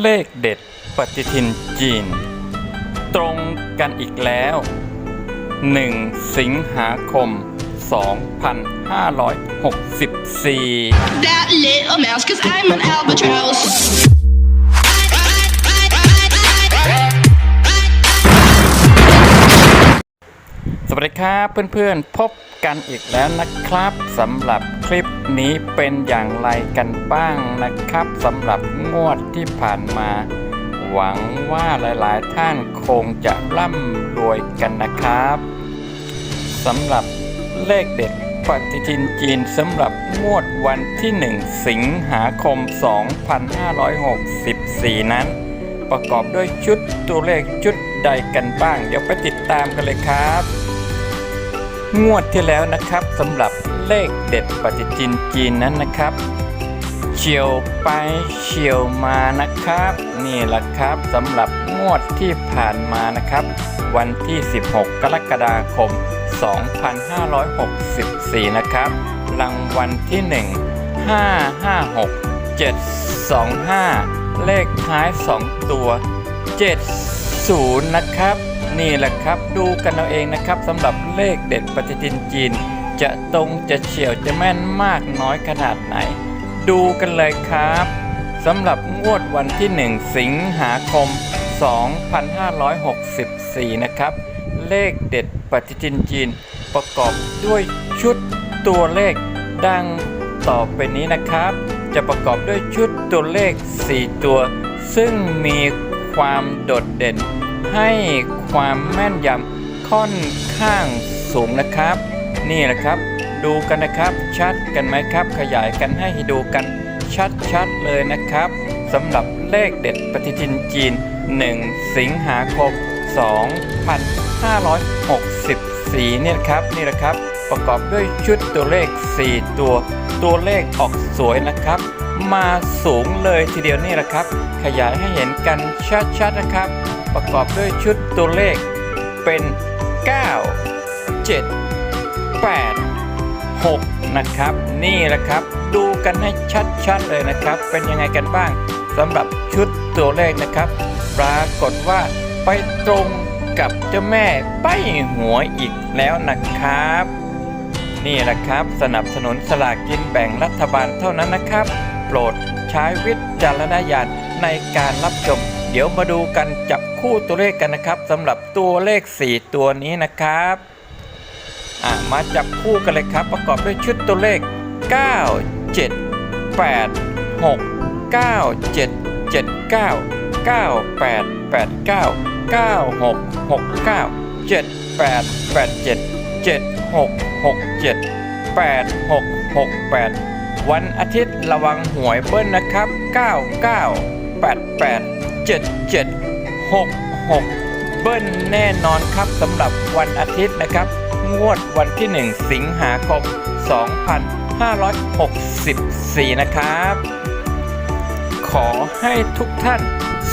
เลขเด็ดปฏิทินจีน ตรงกันอีกแล้ว 1 สิงหาคม 2564 that little mouse, cause I'm an albatross. สวัสดีครับเพื่อนๆ พบกันอีกแล้วนะครับสำหรับ คลิปนี้เป็นอย่างไรกันบ้างนะครับสำหรับงวดที่ผ่านมา หวังว่าหลายๆ ท่านคงจะร่ำรวยกันนะครับสำหรับเลขเด็ดปฏิทินจีนสำหรับงวดวันที่ 1 สิงหาคม 2564 นั้น ประกอบด้วยชุดตัวเลขชุดใดกันบ้าง เดี๋ยวไปติดตามกันเลยครับ งวดที่แล้วนะครับสำหรับเลขเด็ดปฏิทินจีนนั้นนะครับเฉียวไปเฉียวมานะครับ นี่แหละครับสำหรับงวดที่ผ่านมานะครับ วันที่ 16 กรกฎาคม 2564 นะครับ รางวัลที่ 1 556 725 เลขท้าย 2 ตัว 70 นะครับ นี่แหละครับดูกันเอาเองนะครับสำหรับเลขเด็ดปฏิทินจีน จะตรงจะเฉียวจะแม่นมากน้อยขนาดไหน ดูกันเลยครับสำหรับงวดวันที่ 1 สิงหาคม 2564 นะครับ เลขเด็ดปฏิทินจีนประกอบด้วยชุดตัวเลขดังต่อไปนี้นะครับ จะประกอบด้วยชุดตัวเลข 4 ตัว ซึ่งมีความโดดเด่นให้ ความแม่นยำค่อนข้างสูงนะครับ นี่แหละครับ ดูกันนะครับชัดกันไหมครับ ขยายกันให้ดูกันชัดๆเลยนะครับสำหรับเลขเด็ดปฏิทินจีน 1 สิงหาคม 2564 เนี่ยนะครับนี่แหละครับ ประกอบด้วยชุดตัวเลข 4 ตัว ตัวเลขออกสวยนะครับ มาสูงเลยทีเดียวนี่แหละครับ ขยายให้เห็นกันชัดๆนะครับ ประกอบด้วยชุดตัวเลขเป็น 9 7 8 6 นะครับ นี่แหละครับ ดูกันให้ชัดๆเลยนะครับ เป็นยังไงกันบ้างสำหรับชุดตัวเลขนะครับ ปรากฏว่าไปตรงกับเจ้าแม่ใบ้หวยอีกแล้วนะครับ นี่แหละครับ สนับสนุนสลากกินแบ่งรัฐบาลเท่านั้นนะครับ โปรดใช้วิจารณญาณในการรับชม เดี๋ยวมาดูกันจับคู่ตัวเลขกันนะครับสำหรับตัวเลข 4 ตัวนี้นะครับอะมาจับคู่กันเลยครับ ประกอบด้วยชุดตัวเลข 9 7 8 6 9 7 7 9 9 8 8 9 9 6 6 9 7 8 8 7 7 6 6 7 8 6 6 8 วันอาทิตย์ระวังหวยเบิ้ลนะครับ 9 9 8 8 7 7 6 6 เบิ้ลแน่นอนครับสำหรับวันอาทิตย์นะครับ งวดวันที่ 1 สิงหาคม 2564 นะครับ ขอให้ทุกท่าน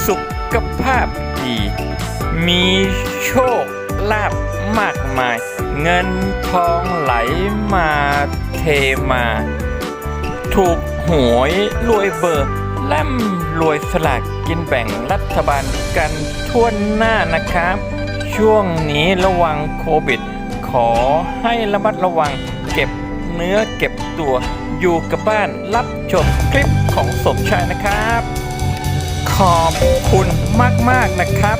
สุขภาพดี มีโชคลาภมากมาย เงินทองไหลมาเทมา ถูกหวยรวยเบอร์ล่ำรวยสลากกินแบ่งรัฐบาลกันทั่วหน้านะครับ ช่วงนี้ระวังโควิด ขอให้ระมัดระวังเก็บเนื้อเก็บตัวอยู่กับบ้านรับชมคลิปของสมชายนะครับ ขอบคุณมาก ๆ นะครับ